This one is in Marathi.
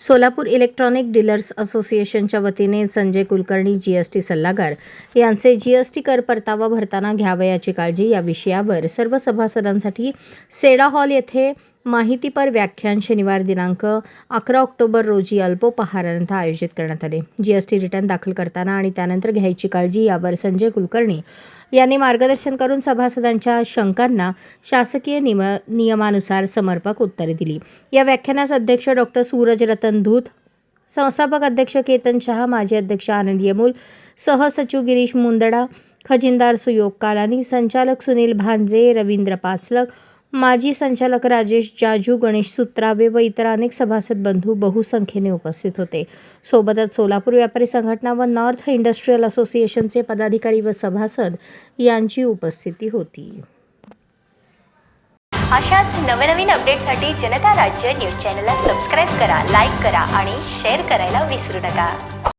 सोलापूर इलेक्ट्रॉनिक डीलर्स असोसिएशनच्या वतीने संजय कुलकर्णी जीएसटी सल्लागार. यांचे जीएसटी कर परतावा भरताना घ्यावयाची काळजी या विषयावर सर्व सभासदांसाठी सेडा हॉल येथे माहितीपर व्याख्यान शनिवार दिनांक अकरा ऑक्टोबर रोजी अल्पोपहारानंतर आयोजित करण्यात आले. जीएसटी रिटर्न दाखल करताना आणि त्यानंतर घ्यायची काळजी यावर संजय कुलकर्णी यांनी मार्गदर्शन करून सभासदांच्या शंकांना शासकीय निम नियमानुसार समर्पक उत्तरे दिली. या व्याख्यानास अध्यक्ष डॉक्टर सूरज रतन धूत संस्थापक अध्यक्ष केतन शहा माजी अध्यक्ष आनंद येमूल सहसचिव गिरीश मुंदडा खजिनदार सुयोग कालानी संचालक सुनील भांजे रवींद्र पाचलक माजी संचालक राजेश जाजू गणेश सुत्रावे व इतर अनेक सभासद बंधू बहुसंख्येने उपस्थित होते. सोबतच सोलापूर व्यापारी संघटना व नॉर्थ इंडस्ट्रीयल असोसिएशनचे पदाधिकारी व सभासद यांची उपस्थिती होती. अशाच नवनवीन अपडेटसाठी जनता राज्य न्यूज चॅनलला सबस्क्राईब करा लाईक करा आणि शेअर करायला विसरू नका.